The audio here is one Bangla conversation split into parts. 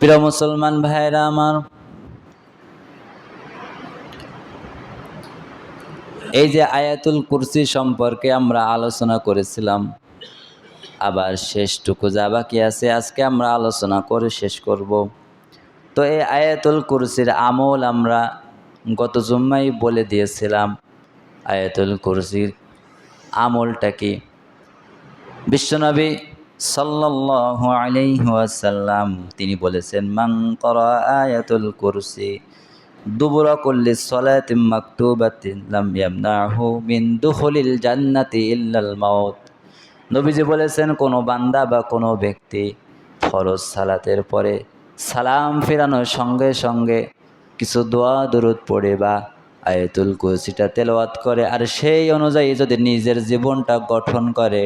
প্রিয় মুসলমান ভাইরা আমার, এই যে আয়াতুল কুরসি সম্পর্কে আমরা আলোচনা করেছিলাম, আবার শেষটুকু যা বাকি আছে আজকে আমরা আলোচনা করে শেষ করব। তো এই আয়াতুল কুরসির আমল আমরা গত জুম্মাই বলে দিয়েছিলাম, আয়াতুল কুরসির আমলটা কি? বিশ্বনবী সাল্লাল্লাহু আলাইহি ওয়াসাল্লাম, তিনি বলেছেন, মান করা আয়াতুল কুরসি, দুবুরা কুল্লি সালাতিন মাকতুবাতিন লাম ইয়ামনাহু মিন দুখুলিল জান্নাতি ইল্লাল মাউত। নবীজি বলেছেন, কোনো বান্দা বা কোনো ব্যক্তি ফরজ সালাতের পরে সালাম ফেরানোর সঙ্গে সঙ্গে কিছু দোয়া, দরুদ পড়ে বা আয়াতুল কুরসিটা তেলাওয়াত করে, আর সেই অনুযায়ী যদি নিজের জীবনটা গঠন করে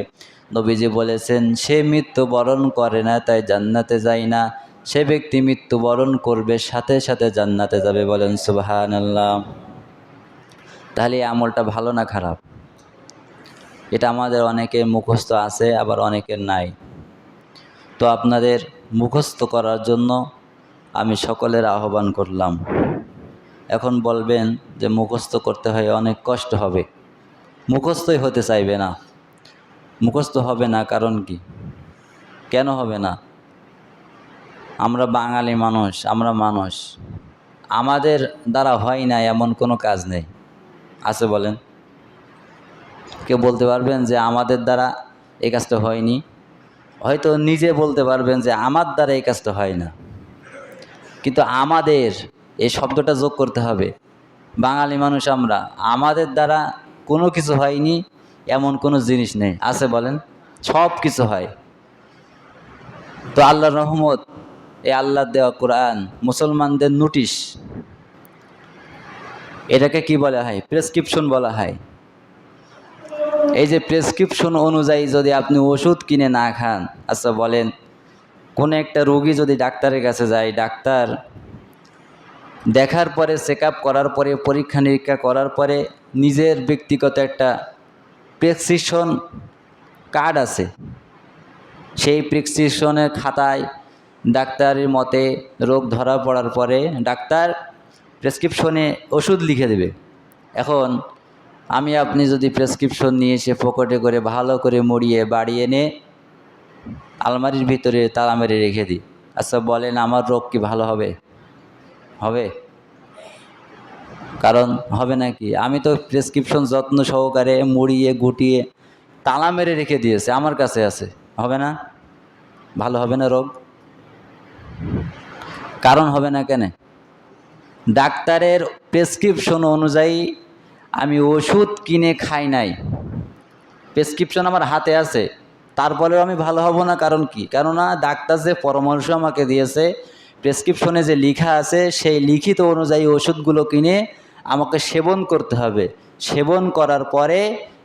নবীজি বলেছেন, সে মৃত্যুবরণ করে না, তাই জান্নাতে যায় না। সে ব্যক্তি মৃত্যুবরণ করবে, সাথে সাথে জান্নাতে যাবে। বলেন সুবাহান আল্লাহ তাহলে এই আমলটা ভালো না খারাপ? এটা আমাদের অনেকের মুখস্থ আছে, আবার অনেকের নাই। তো আপনাদের মুখস্থ করার জন্য আমি সকলের আহ্বান করলাম। এখন বলবেন যে, মুখস্থ করতে হয়, অনেক কষ্ট হবে। মুখস্থই হতে চাইবে না। মুখস্থ হবে না, কারণ কি? কেন হবে না? আমরা বাঙালি মানুষ, আমরা মানুষ। আমাদের দ্বারা হয় না, এমন কোনো কাজ নেই। আছে বলেন? কেউ বলতে পারবেন যে আমাদের দ্বারা এই কাজটা হয়নি? হয়তো নিজে বলতে পারবেন যে আমার দ্বারা এই কাজটা হয় না। কিন্তু আমাদের এই শব্দটা যোগ করতে হবে। বাঙালি মানুষ আমরা, আমাদের দ্বারা কোনো কিছু হয়নি এমন কোনো জিনিস নেই। আছে বলেন? সব কিছু হয়। তো আল্লাহর রহমত, এই আল্লাহ দেওয়া কোরআন, মুসলমানদের নোটিশ এটাকে কি বলা হয়? প্রেসক্রিপশন বলা হয়। এই যে প্রেসক্রিপশন অনুযায়ী যদি আপনি ওষুধ কিনে না খান আচ্ছা বলেন, কোনো একটা রোগী যদি ডাক্তারের কাছে যায়, ডাক্তার দেখার পরে চেক করার পরে পরীক্ষা নিরীক্ষা করার পরে নিজের ব্যক্তিগত একটা প্রেসক্রিপশন কার্ড আছে। সেই প্রেসক্রিপশনের খাতায় ডাক্তারের মতে রোগ ধরা পড়ার পরে ডাক্তার প্রেসক্রিপশনে ওষুধ লিখে দেবে। এখন আমি আপনি যদি প্রেসক্রিপশন নিয়ে এসে পকেটে করে ভালো করে মুড়িয়ে বাড়ি এনে আলমারির ভিতরে তালা মেরে রেখে দিই। আচ্ছা বলেন আমার রোগ কি ভালো হবে? হবে? কারণ হবে নাকি আমি তো প্রেসক্রিপশন যত্ন সহকারে মুড়িয়ে, গুটিয়ে তালা মেরে রেখে দিয়েছে, আমার কাছে আছে। হবে না? ভালো হবে না রোগ? কারণ হবে না কেন? ডাক্তারের প্রেসক্রিপশন অনুযায়ী আমি ওষুধ কিনে খাই নাই। প্রেসক্রিপশন আমার হাতে আছে। তারপরেও আমি ভালো হব না, কারণ কি? কেননা ডাক্তার যে পরামর্শ আমাকে দিয়েছে প্রেসক্রিপশনে যে লিখা আছে, সেই লিখিত অনুযায়ী ওষুধগুলো কিনে আমাকে সেবন করতে হবে। সেবন করার পরে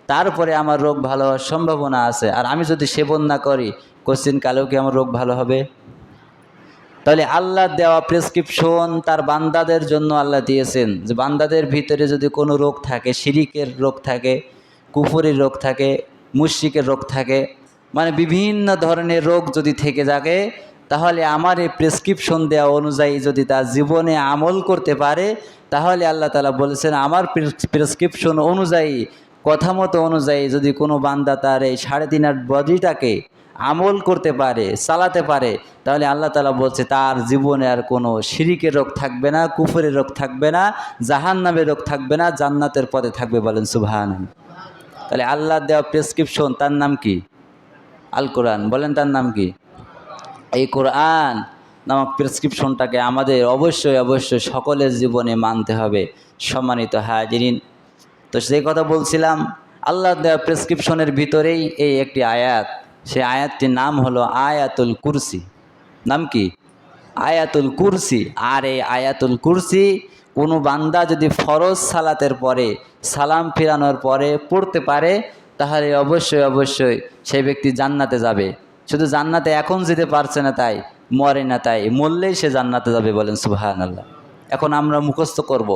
তারপরে আমার রোগ ভালো হওয়ার সম্ভাবনা আছে। আর আমি যদি সেবন না করি কোশ্চিন কালেও কি আমার রোগ ভালো হবে? তাহলে আল্লাহ দেওয়া প্রেসক্রিপশন তার বান্দাদের জন্য আল্লাহ দিয়েছেন। যে বান্দাদের ভিতরে যদি কোনো রোগ থাকে, শিরিকের রোগ থাকে, কুফুরের রোগ থাকে, মুশ্রিকের রোগ থাকে মানে বিভিন্ন ধরনের রোগ যদি থেকে থাকে তাহলে আমার এই প্রেসক্রিপশন দেওয়া অনুযায়ী যদি তার জীবনে আমল করতে পারে, তাহলে আল্লাহ তালা বলেছেন, আমার প্রেসক্রিপশন অনুযায়ী, কথা মতো অনুযায়ী যদি কোনো বান্দা তার এই সাড়ে তিন আট বডিটাকে আমল করতে পারে, চালাতে পারে, তাহলে আল্লাহ তালা বলছে, তার জীবনে আর কোনো শিরিকের রোগ থাকবে না, কুফুরের রোগ থাকবে না জাহান নামের রোগ থাকবে না, জান্নাতের পদে থাকবে বলেন সুবাহান তাহলে আল্লাহ দেওয়া প্রেসক্রিপশন তার নাম কি? আল কোরআন বলেন তার নাম কি? এই কোরআন নামক প্রেসক্রিপশনটাকে আমাদের অবশ্যই অবশ্যই সকলের জীবনে মানতে হবে, সম্মানিত হাজিরিন। তো সেই কথা বলছিলাম, আল্লাহ দেওয়া প্রেসক্রিপশনের ভিতরেই এই একটি আয়াত, সেই আয়াতটির নাম হলো আয়াতুল কুরসি। নাম কি? আয়াতুল কুরসি। আর এই আয়াতুল কুরসি, কোনো বান্দা যদি ফরজ সালাতের পরে, সালাম ফিরানোর পরে পড়তে পারে, তাহলে অবশ্যই অবশ্যই সেই ব্যক্তি জান্নাতে যাবে। শুধু জান্নাতে এখন যেতে পারছে না তাই, মরে না তাই, মরলেই সে জান্নাতে যাবে বলেন সুবাহান আল্লাহ এখন আমরা মুখস্থ করব।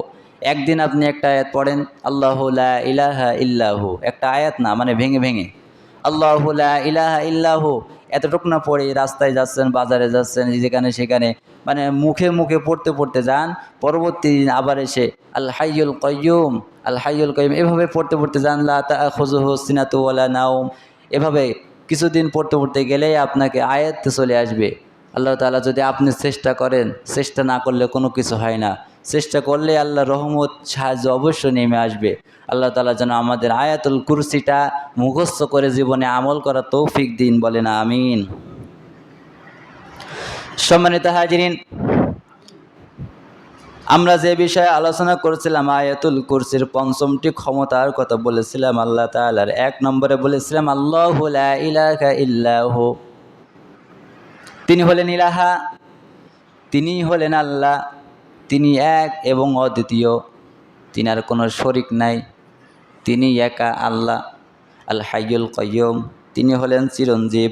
একদিন আপনি একটা আয়াত পড়েন, আল্লাহ ইলাহা ইল্লাহু, একটা আয়াত না মানে ভেঙে ভেঙে, আল্লাহ ইলাহা ইল্লাহু, এতটুকু না পড়ে রাস্তায় যাচ্ছেন, বাজারে যাচ্ছেন, যেখানে সেখানে মানে মুখে মুখে পড়তে পড়তে যান, পরবর্তী দিন আবার এসে আল হাইয়ুল কয়ুম আল হাইয়ুল কয়ুম এভাবে পড়তে পড়তে যান, লা তা খুজুহু সিনাতু নাওম, এভাবে কিছুদিন পড়তে পড়তে গেলেই আপনাকে আয়াত্তে চলে আসবে। আল্লাহ তালা যদি আপনি চেষ্টা করেন, চেষ্টা না করলে কোনো কিছু হয় না। চেষ্টা করলে আল্লাহ রহমত, সাহায্য অবশ্যই নেমে আসবে। আল্লাহ তালা যেন আমাদের আয়াতুল কুরসিটা মুখস্থ করে জীবনে আমল করা তৌফিক দিন বলেন, আমিন। সম্মানিত হাজিরিন আমরা যে বিষয়ে আলোচনা করেছিলাম, আয়াতুল কুরসির পঞ্চমটি ক্ষমতার কথা বলেছিলাম, আল্লাহ তাআলার এক নম্বরে বলেছিলাম, আল্লাহ ইলাহা ইল্লাহু। তিনি হলেন ইলাহা তিনি হলেন আল্লাহ, তিনি এক এবং অদ্বিতীয় তিনি আর কোনো শরিক নাই, তিনি একা আল্লাহ আল হাইয়ুল কয়্যম তিনি হলেন চিরঞ্জীব।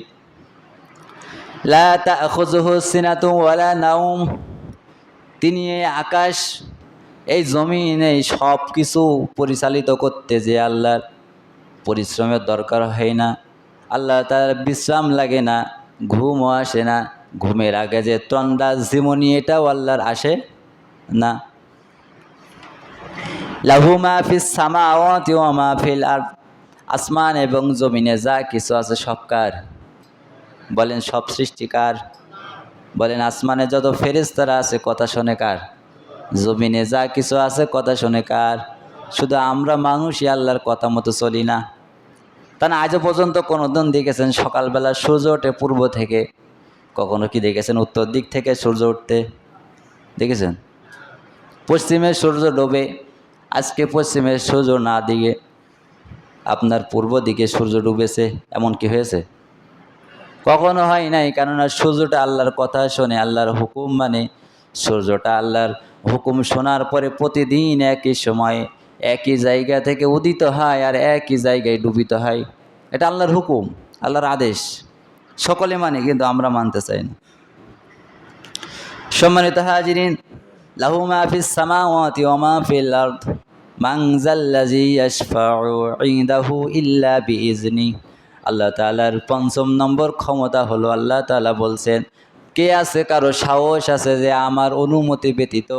লা তাখুযুহু সিনাতু ওয়ালা নাওম। তিনি এই আকাশ, এই জমিন সব কিছু পরিচালিত করতে যে আল্লাহর পরিশ্রমের দরকার হয় না। আল্লাহ তার বিশ্রাম লাগে না, ঘুমও আসে না। ঘুমের আগে যে তন্ডা জীবনী এটাও আল্লাহর আসে না। লাহু মাহফিস সামাওয়াতি ওয়া মাহফিল আর আসমান এবং জমিনে যা কিছু আছে সব কার? বলেন সব সৃষ্টিকার। বলেন, আসমানে যত ফেরেশতারা আছে, কথা শোনে কার? জমিনে যা কিছু আছে, কথা শোনে কার? শুধু আমরা মানুষই আল্লাহর কথা মতো চলি না। তা না আজও পর্যন্ত কোনো দিন দেখেছেন সকালবেলা সূর্য ওঠে পূর্ব থেকে? কখনো কি দেখেছেন উত্তর দিক থেকে সূর্য উঠতে? দেখেছেন? পশ্চিমে সূর্য ডোবে, আজকে পশ্চিমে সূর্য না দিকে, আপনার পূর্ব দিকে সূর্য ডুবেছে, এমন কি হয়েছে? কখনো হয় নাই, কেননা সূর্যটা আল্লাহর কথা শোনে, আল্লাহর হুকুম মানে সূর্যটা আল্লাহর হুকুম শোনার পরে প্রতিদিন একই সময় একই জায়গা থেকে উদিত হয় আর একই জায়গায় ডুবিত হয়। এটা আল্লাহর হুকুম, আল্লাহর আদেশ। সকলে মানে কিন্তু আমরা মানতে চাই না। সম্মানিত হাজিরিন, লাহু মা ফিস সামাওয়াতি ওয়া মা ফিল আরদ যাল্লাযী ইয়াশফাউ ইনদাহু ইল্লা আল্লাহ তাআলার পঞ্চম নম্বর ক্ষমতা হলো আল্লাহ তালা বলছেন, কে আছে কারও সাহস আছে যে আমার অনুমতি ব্যতীত,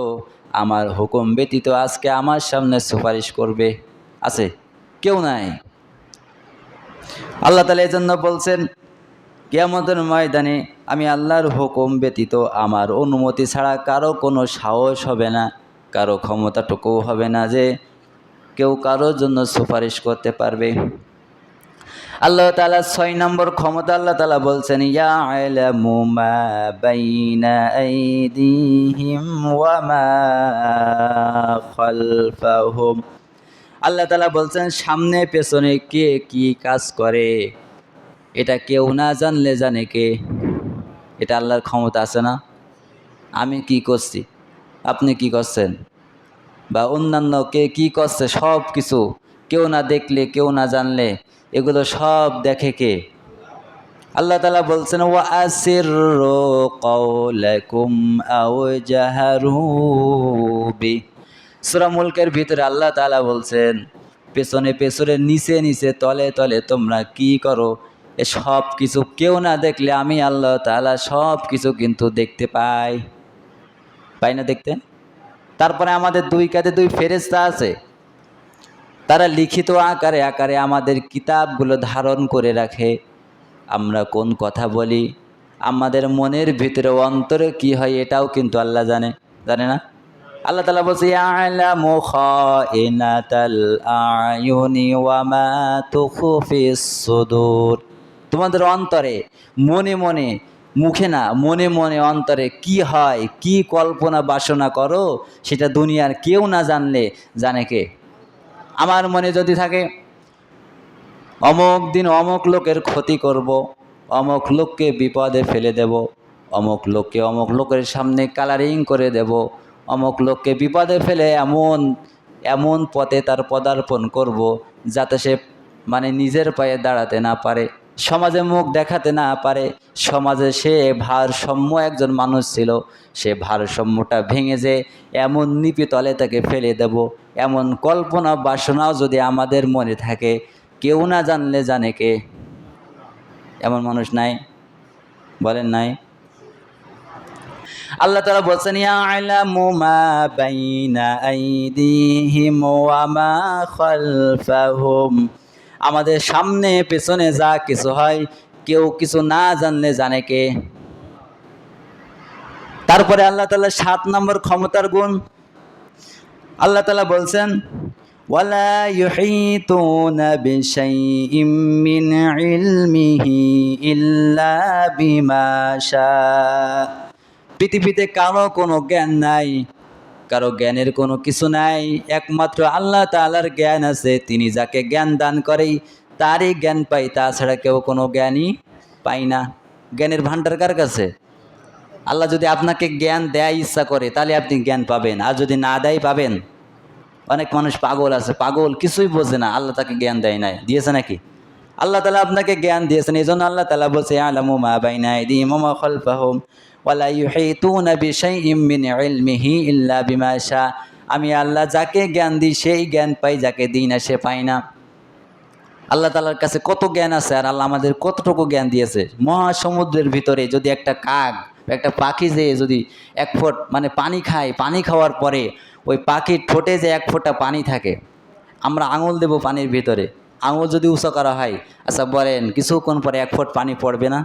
আমার হুকুম ব্যতীত আজকে আমার সামনে সুপারিশ করবে? আছে? কেউ নাই। আল্লাহ তালা এই জন্য বলছেন, কিয়ামতের ময়দানে আমি আল্লাহর হুকুম ব্যতীত আমার অনুমতি ছাড়া কারও কোনো সাহস হবে না, কারও ক্ষমতাটুকুও হবে না যে কেউ কারোর জন্য সুপারিশ করতে পারবে। আল্লাহ তালা ছয় নম্বর ক্ষমতা আল্লাহ তালা বলছেন, ইয়া বাইনা আল্লাহ তালা বলছেন, সামনে, পেছনে কে কি কাজ করে? এটা কেউ না জানলে জানে কে? এটা আল্লাহর ক্ষমতা আছে না? আমি কি করছি? আপনি কি করছেন? বা অন্যান্য কে কি করছে? সব কিছু কেউ না দেখলে, কেউ না জানলে এগুলো সব দেখে কে? আল্লাহ তালা বলছেন ও আসির কৌলকুম সুরা মুলকের ভিতরে আল্লাহ তালা বলছেন, পেছনে পেছনে, নিচে নিচে, তলে তলে তোমরা কি করো? এ সব কিছু কেউ না দেখলে আমি আল্লাহ তালা সব কিছু কিন্তু দেখতে পাই। পাই না দেখতে? তারপরে আমাদের দুই কাঁধে দুই ফেরেস্তা আছে। তারা লিখিত আকারে আকারে আমাদের কিতাবগুলো ধারণ করে রাখে। আমরা কোন কথা বলি? আমাদের মনের ভিতরে অন্তরে কি হয় এটাও কিন্তু আল্লাহ জানে। জানে না? আল্লাহ তালা বলছে, ইয়ালামু খাইনাতাল আয়ুনি ওয়া মা তুখফিস সুদূর। তোমাদের অন্তরে, মনে মনে, মুখে না, মনে মনে অন্তরে কি হয়, কি কল্পনা বাসনা করো, সেটা দুনিয়ার কেউ না জানলে জানে কে? আমার মনে যদি থাকে, অমুক দিন অমুক লোকের ক্ষতি করব, অমুক লোককে বিপদে ফেলে দেব, অমুক লোককে অমুক লোকের সামনে কালারিং করে দেব, অমুক লোককে বিপদে ফেলে এমন এমন পথে তার পদার্পণ করব, যাতে সে মানে নিজের পায়ে দাঁড়াতে না পারে। সমাজে মুখ দেখাতে না পারে, সমাজে সে ভারসাম্য একজন মানুষ ছিল, সে ভারসাম্যটা ভেঙে যে এমন নিপিতলে তাকে ফেলে দেব, এমন কল্পনা বাসনাও যদি আমাদের মনে থাকে, কেউ না জানলে জানে কে। এমন মানুষ নাই, বলেন নাই। আল্লাহ তালা বলছেন, ইয়ালামু মা বাইনা আইদিহিম ওয়া মা খালফাহুম। আমাদের সামনে, পেছনে যা কিছু হয়, কেউ কিছু না জানলে জানে কে? তারপরে আল্লাহ তাআলা সাত নম্বর ক্ষমতার গুণ। আল্লাহ তাআলা বলছেন পৃথিবীতে কারও কোনো জ্ঞান নাই। কারও জ্ঞানের কোনো কিছু নাই। একমাত্র আল্লাহ তাআলার জ্ঞান আছে, তিনি যাকে জ্ঞান দান করে, তারই জ্ঞান পাই তাছাড়া কেউ কোনো জ্ঞানই পায় না। জ্ঞানের ভান্ডার কার কাছে? আল্লাহ যদি আপনাকে জ্ঞান দেয় ইচ্ছা করে, তাহলে আপনি জ্ঞান পাবেন। আর যদি না দেয়, পাবেন। অনেক মানুষ পাগল আছে। পাগল কিছুই বোঝে না। আল্লাহ তাকে জ্ঞান দেয় নাই। দিয়েছে নাকি? আল্লাহ তালা আপনাকে জ্ঞান দিয়েছেন। এই জন্য আল্লাহ তালা বলছে আলামু মা বাইনা আইদিহিম ওয়া মা খালফাহুম। ওয়ালা ইউহিতুনা বিশাইইম মিন ইলমিহি ইল্লা বিমা শা আমি আল্লাহ যাকে জ্ঞান দিই, সেই জ্ঞান পাই, যাকে দিই না, সে পায় না। আল্লাহ তালার কাছে কত জ্ঞান আছে আর আল্লাহ আমাদের কতটুকু জ্ঞান দিয়েছে? মহাসমুদ্রের ভিতরে যদি একটা কাক, একটা পাখি যে যদি এক ফুট মানে পানি খায়, পানি খাওয়ার পরে ওই পাখির ঠোঁটে যে এক ফোঁটা পানি থাকে, আমরা আঙুল দেব পানির ভিতরে। আঙুল যদি উঁচু করা হয় আচ্ছা বলেন, কিছুক্ষণ পরে এক ফুট পানি পড়বে না?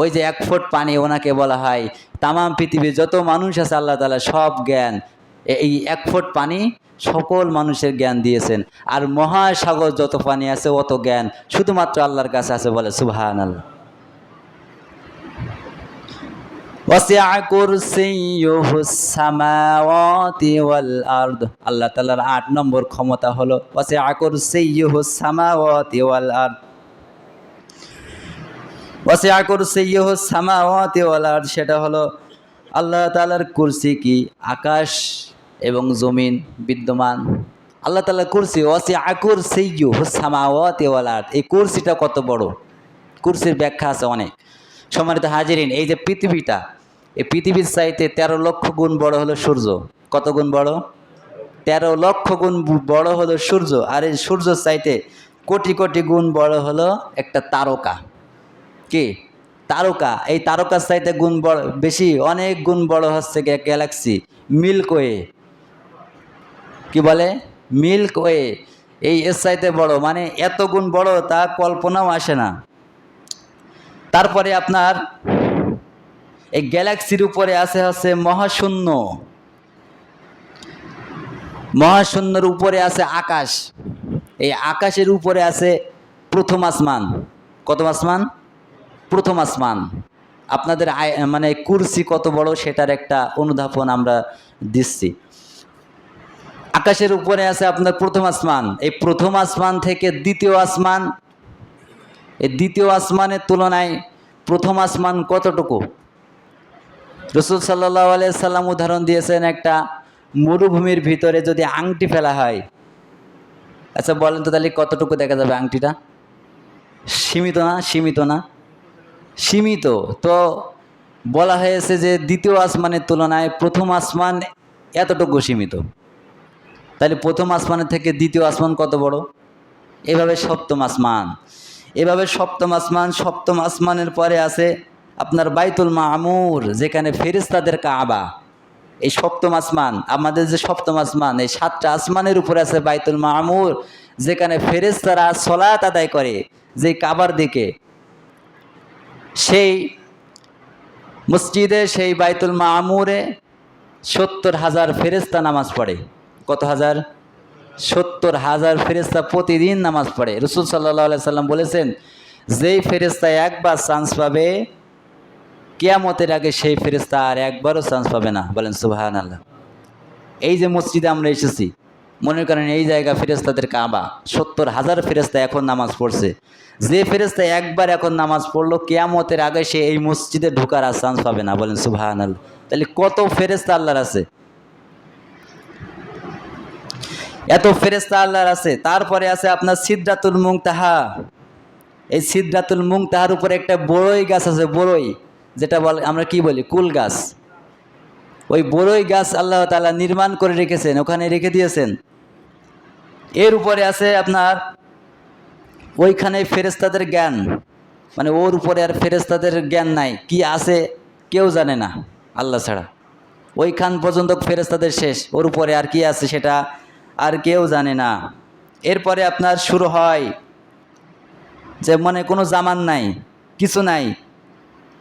ওই যে এক ফুট পানি ওনাকে বলা হয়। তামাম পৃথিবীর যত মানুষ আছে আল্লাহ তালা সব জ্ঞান, এই এক ফুট পানি সকল মানুষের জ্ঞান দিয়েছেন। আর মহাসাগর যত পানি আছে অত জ্ঞান শুধুমাত্র আল্লাহর কাছে আছে বলে সুবহান আল্লাহ আল্লাহ তাআলার আট নম্বর ক্ষমতা হলো ওয়াসিআ কুরসিয়ুহু সামাওয়াতি ওয়াল আরদ। ওয়াসিআ কুরসিয়ুহু সামাওয়াতি ওয়াল আরদ সেটা হলো আল্লাহ তাআলার কুরসি কি? আকাশ এবং জমিন বিদ্যমান। আল্লাহ তাআলার কুরসি ওয়াসিআ কুরসিয়ুহু সামাওয়াতি ওয়াল আরদ এই কুরসিটা কত বড়? কুরসির ব্যাখ্যা আছে অনেক। সম্মানিত হাজিরিন, এই যে পৃথিবীটা, এই পৃথিবীর চাইতে তেরো লক্ষ গুণ বড় হলো সূর্য। কত গুণ বড়? তেরো লক্ষ গুণ বড় হলো সূর্য। আর এই সূর্য চাইতে কোটি কোটি গুণ বড় হলো একটা তারকা। কি? তারকা। এই তারকার চাইতে গুণ বড়, বেশি, অনেক গুণ বড় হচ্ছে গ্যালাক্সি। মিল্কওয়ে। কি বলে? মিল্কওয়ে। এই এর চাইতে বড়। মানে এত গুণ বড়, তা কল্পনাও আসে না। তারপরে আপনার এই গ্যালাক্সির উপরে আছে হচ্ছে মহাশূন্য। মহাশূন্যর উপরে আছে আকাশ। এই আকাশের উপরে আছে প্রথম আসমান। কত আসমান? প্রথম আসমান। আপনাদের মানে কুরসি কত বড় সেটার একটা অনুধাবন আমরা দিচ্ছি। আকাশের উপরে আছে আপনার প্রথম আসমান। এই প্রথম আসমান থেকে দ্বিতীয় আসমান। এই দ্বিতীয় আসমানের তুলনায় প্রথম আসমান কতটুকু? রসুল সাল্লাহ সাল্লাম উদাহরণ দিয়েছেন একটা মরুভূমির ভিতরে যদি আংটি ফেলা হয়। আচ্ছা বলেন তো তাহলে কতটুকু দেখা যাবে আংটিটা? সীমিত না? সীমিত না? সীমিত। তো বলা হয়েছে যে দ্বিতীয় আসমানের তুলনায় প্রথম আসমান এতটুকু সীমিত। তাহলে প্রথম আসমানের থেকে দ্বিতীয় আসমান কত বড়? এভাবে সপ্তম আসমান। এভাবে সপ্তম আসমান, সপ্তম আসমানের পরে আছে আপনার বাইতুল মামুর, যেখানে ফেরিস্তাদের কাবা। এই সপ্তম আসমান, আমাদের যে সপ্তম আসমান, এই সাতটা আসমানের উপরে আছে বাইতুল মামুর, যেখানে ফেরেস্তারা সলাত আদায় করে যে কাবার দিকে। সেই মসজিদে, সেই বাইতুল মামুরে সত্তর হাজার ফেরেস্তা নামাজ পড়ে। কত হাজার? সত্তর হাজার ফেরেস্তা প্রতিদিন নামাজ পড়ে। রসুল সাল্লাহ সাল্লাম বলেছেন, যেই ফেরেস্তা একবার চান্স পাবে, কেয়ামতের আগে সেই ফেরেস্তা আর একবারও চান্স পাবে না। বলেন সুবাহান আল্লাহ এই যে মসজিদে আমরা এসেছি মনে করেন এই জায়গা ফেরেস্তাদের কাবা, সত্তর হাজার ফেরেস্তা এখন নামাজ পড়ছে। যে ফেরেস্তা একবার এখন নামাজ পড়ল, কেয়ামতের আগে সে এই মসজিদে ঢোকার আর চান্স পাবে না। বলেন সুবাহান তাহলে কত ফেরেস্তা আল্লাহর আছে? এত ফেরেস্তা আল্লাহর আছে। তারপরে আছে আপনার সিদ্ধাতুল মুং তাহা এই সিদ্ধাতুল মুং তাহার উপরে একটা বড়ই গাছ আছে, বড়ই। যেটা বলে, আমরা কি বলি? কুল গাছ। ওই বড়ই গাছ আল্লাহ তালা নির্মাণ করে রেখেছেন, ওখানে রেখে দিয়েছেন। এর উপরে আছে আপনার ওইখানে ফেরেস্তাদের জ্ঞান। মানে ওর উপরে আর ফেরেস্তাদের জ্ঞান নাই, কি আছে কেউ জানে না, আল্লাহ ছাড়া। ওইখান পর্যন্ত ফেরেস্তাদের শেষ, ওর উপরে আর কি আছে সেটা আর কেউ জানে না। এরপরে আপনার শুরু হয় যে মানে কোনো জামান নাই, কিছু নাই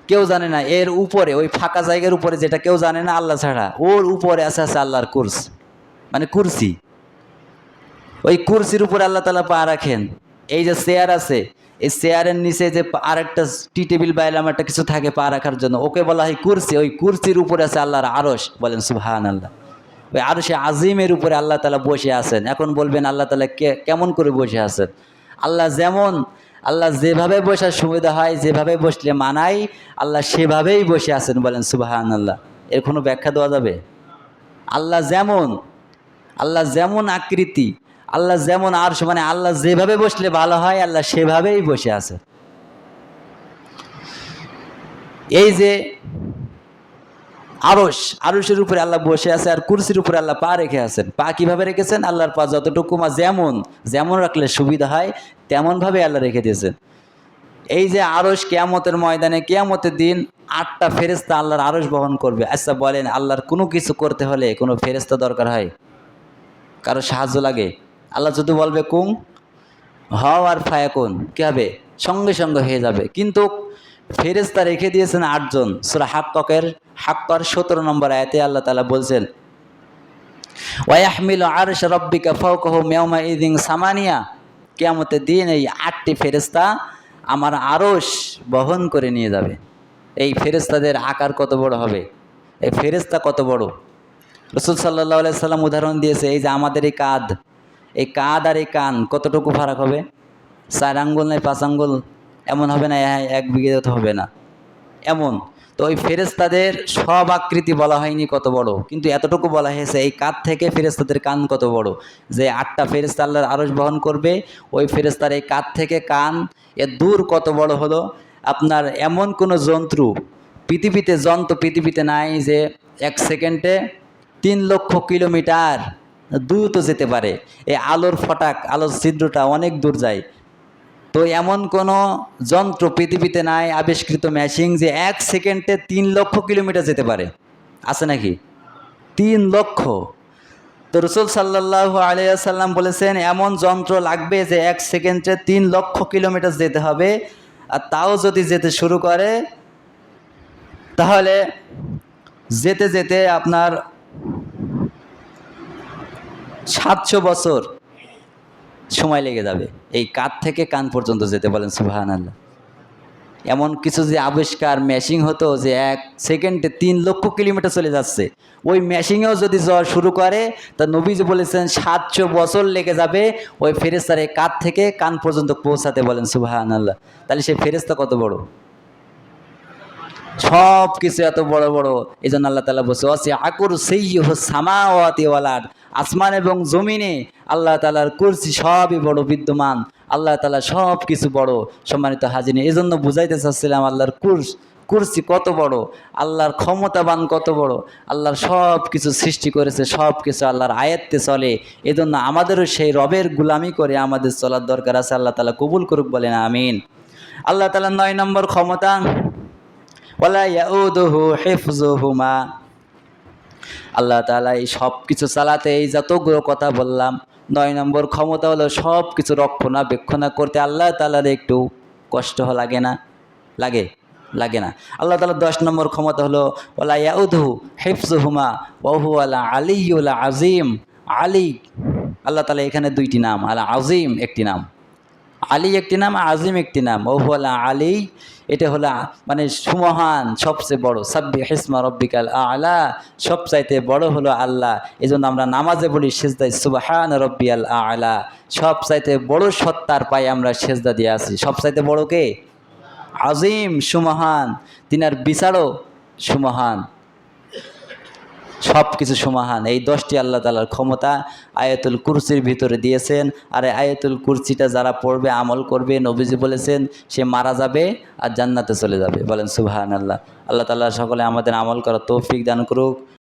কেউ জানে না, এর উপরে, ওই ফাঁকা জায়গার উপরে যেটা কেউ জানে না আল্লাহ ছাড়া, ওর উপরে আছে আছে আল্লাহর কুর্স। মানে কুরসি। ওই কুরসির উপরে আল্লাহ তালা পা রাখেন। এই যে চেয়ার আছে, এই চেয়ারের নিচে যে পা- আরেকটা টি টেবিল বা এরম একটা কিছু থাকে পা রাখার জন্য, ওকে বলা হয় কুরসি। ওই কুরসির উপরে আছে আল্লাহর আরস বলেন সুবহান আল্লাহ ওই আরসে আজিমের উপরে আল্লাহ তালা বসে আছেন। এখন বলবেন আল্লাহ তালা কে কেমন করে বসে আছেন? আল্লাহ যেমন আল্লাহ যেভাবে বসার সুবিধা হয়, যেভাবে বসলে মানাই আল্লাহ সেভাবেই বসে আছেন বলেন সুবাহান আল্লাহ এর কোনো ব্যাখ্যা দেওয়া যাবে? আল্লাহ যেমন আল্লাহ যেমন আকৃতি, আল্লাহ যেমন আর মানে আল্লাহ যেভাবে বসলে ভালো হয়, আল্লাহ সেভাবেই বসে আছে। এই যে আরস আরসের উপরে আল্লাহ বসে আছে আর কুরসির উপরে আল্লাহ পা রেখে আছেন। পা কীভাবে রেখেছেন? আল্লাহর পা যতটুকু মা যেমন যেমন রাখলে সুবিধা হয়, তেমনভাবে আল্লাহ রেখে দিয়েছেন। এই যে আরস কেয়ামতের ময়দানে, কেয়ামতের দিন আটটা ফেরেস্তা আল্লাহর আরস বহন করবে। আচ্ছা বলেন, আল্লাহর কোনো কিছু করতে হলে কোনো ফেরেস্তা দরকার হয়? কারও সাহায্য লাগে? আল্লাহ যদি বলবে কুং হও আর ফায়াকুন কী হবে? সঙ্গে সঙ্গে হয়ে যাবে। কিন্তু ফেরেস্তা রেখে দিয়েছেন আটজন। সুরা হাক্ককের হাক্কর সতেরো নম্বর আয়াতে আল্লাহ তালা বলছেন ওয়াহমিল আরশ রব্বিকা ফাওকাহু মিয়াউমা ইদিং সামানিয়া। কিয়ামতের দিন এই আটটি ফেরেস্তা আমার আরশ বহন করে নিয়ে যাবে। এই ফেরেস্তাদের আকার কত বড় হবে? এই ফেরেস্তা কত বড়? রসুল সাল্লাহ সাল্লাম উদাহরণ দিয়েছে, এই যে আমাদের এই কাঁধ এই কাঁধ আর এই কান কতটুকু ফারাক হবে? চার আঙ্গুল নয় পাঁচ আঙ্গুল? এমন হবে না, এক বিঘে হবে না। এমন। তো ওই ফেরেস্তাদের সব আকৃতি বলা হয়নি কত বড়, কিন্তু এতটুকু বলা হয়েছে, এই কাঁধ থেকে ফেরেস্তাদের কান কত বড়, যে আটটা ফেরেস্তা আল্লাহর আরস বহন করবে, ওই ফেরেস্তার এই কাঁধ থেকে কান এর দূর কত বড় হলো, আপনার এমন কোনো জন্তু, পৃথিবীতে যন্ত্র পৃথিবীতে নাই যে এক সেকেন্ডে তিন লক্ষ কিলোমিটার দ্রুত যেতে পারে, এই আলোর ফটাক, আলোর ছিদ্রটা অনেক দূর যায় তো এমন কোনো যন্ত্র পৃথিবীতে নাই, আবিষ্কৃত মেশিন যে এক সেকেন্ডে তিন লক্ষ কিলোমিটার যেতে পারে। আছে নাকি? তিন লক্ষ। তো রসুল সাল্লাহ আলিয়াল্লাম বলেছেন, এমন যন্ত্র লাগবে যে এক সেকেন্ডে তিন লক্ষ কিলোমিটার যেতে হবে। আর তাও যদি যেতে শুরু করে, তাহলে যেতে যেতে আপনার সাতশো বছর সময় লেগে যাবে। এই কাত থেকে কান পর্যন্ত যেতে বলেন সুবাহান আল্লাহ এমন কিছু যে আবিষ্কার মেশিং হতো যে এক সেকেন্ডে তিন লক্ষ কিলোমিটার চলে যাচ্ছে। ওই মেশিংয়েও যদি যাওয়া শুরু করে, তা নবীজ বলেছেন, সাতশো বছর লেগে যাবে। ওই ফেরেস্তার এই কাত থেকে কান পর্যন্ত পৌঁছাতে বলেন সুবাহান আল্লাহ তাহলে সেই ফেরেস্তা কত বড়? সব কিছু এত বড় বড়। এই জন্য আল্লাহ তালা বসে আছে আকুর সেই সামাওয়াতি ওয়ালার আসমান এবং জমিনে আল্লাহ তালার কুরসি সবই বড়, বিদ্যমান। আল্লাহ তালা সব কিছু বড়। সম্মানিত হাজিনে এই জন্য বুঝাইতে চাচ্ছিলাম আল্লাহর কুরস, কুরসি কত বড়? আল্লাহর ক্ষমতাবান কত বড়? আল্লাহর সব কিছু সৃষ্টি করেছে সব কিছু আল্লাহর আয়ত্তে চলে। এজন্য আমাদেরও সেই রবের গুলামি করে আমাদের চলার দরকার আছে। আল্লাহ তালা কবুল করুক, বলেন আমিন। আল্লাহ তালা নয় নম্বর ক্ষমতা ইয়াউদুহু হিফজুহুমা আল্লাহ তালা এই সব কিছু চালাতে এই যতগুলো কথা বললাম, নয় নম্বর ক্ষমতা হলো সব কিছু রক্ষণাবেক্ষণা করতে আল্লাহ তাআলার একটু কষ্ট লাগে না, লাগে লাগে না। আল্লাহ তাআলা দশ নম্বর ক্ষমতা হলো ওলা ইয়াউদুহু হিফজুহুমা ওহু আলা আলিউল আজিম আলী, আল্লাহ তাআলা এখানে দুইটি নাম, আলা আজিম একটি নাম। আলী একটি নাম, আজিম একটি নাম। ওহু আলা আলী, এটা হলো মানে সুমহান, সবচেয়ে বড়। সাব্বি হিসমা রব্বিকাল আলা, সবচাইতে বড় হলো আল্লাহ। এই জন্য আমরা নামাজে বলি সেজদাই সুবাহান রব্বিয়াল আলা। সবচাইতে বড় সত্তার পাই আমরা সেজদা দিয়ে আছি। সবচাইতে বড় কে? আজিম, সুমহান। তিনার বিচারও সুমহান। সব কিছু সমাহান। এই দশটি আল্লাহ তালার ক্ষমতা আয়াতুল কুরসির ভিতরে দিয়েছেন। আর আয়াতুল কুরসিটা যারা পড়বে, আমল করবে, নবীজি বলেছেন, সে মারা যাবে আর জান্নাতে চলে যাবে। বলেন সুবাহান আল্লাহ আল্লাহ তাল্লাহ সকলে আমাদের আমল করার তৌফিক দান করুক।